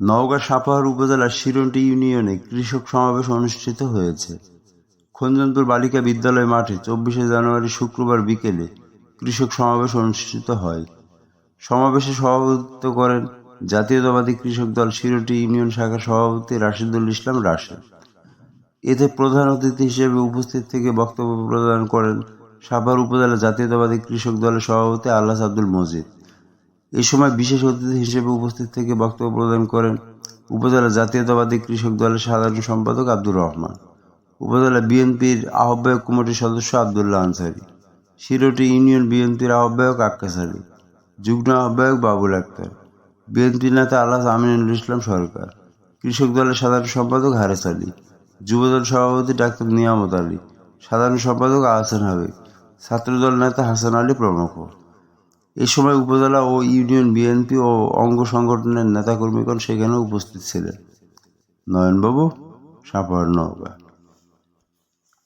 নওগাঁ সাপাহার উপজেলার শিরন্টি ইউনিয়নে কৃষক সমাবেশ অনুষ্ঠিত হয়েছে। খঞ্জনপুর বালিকা বিদ্যালয় মাঠে চব্বিশে জানুয়ারি শুক্রবার বিকেলে কৃষক সমাবেশ অনুষ্ঠিত হয়। সমাবেশে সভাপতিত্ব করেন জাতীয়তাবাদী কৃষক দল শিরোটি ইউনিয়ন শাখার সভাপতি রাশিদুল ইসলাম রাশেদ। এতে প্রধান অতিথি হিসেবে উপস্থিত থেকে বক্তব্য প্রদান করেন সাভার উপজেলা জাতীয়তাবাদী কৃষক দলের সভাপতি আল্লাহ আব্দুল মজিদ। এ সময় বিশেষ অতিথি হিসেবে উপস্থিত থেকে বক্তব্য প্রদান করেন উপজেলা জাতীয়তাবাদী কৃষক দলের সাধারণ সম্পাদক আব্দুর রহমান, উপজেলা বিএনপির আহ্বায়ক কমিটির সদস্য আবদুল্লাহ আনসারি শিরোটি ইউনিয়ন বিএনপির আহ্বায়ক আক্কাস আলী, যুগ্ম আহ্বায়ক বাবুল আক্তার, বিএনপি নেতা আল্লাহ আমিনুল ইসলাম সরকার, কৃষক দলের সাধারণ সম্পাদক হারেস আলী যুবদল সভাপতি ডাক্তার নিয়ামত আলী, সাধারণ সম্পাদক আহসান হাবিব, ছাত্রদল নেতা হাসান আলী প্রমুখ। এই সময় উপজেলা ও ইউনিয়ন বিএনপি ও অঙ্গ সংগঠনের নেতাকর্মীগণ সেখানে উপস্থিত ছিলেন। নয়নবাবু সাপার নওগাঁ।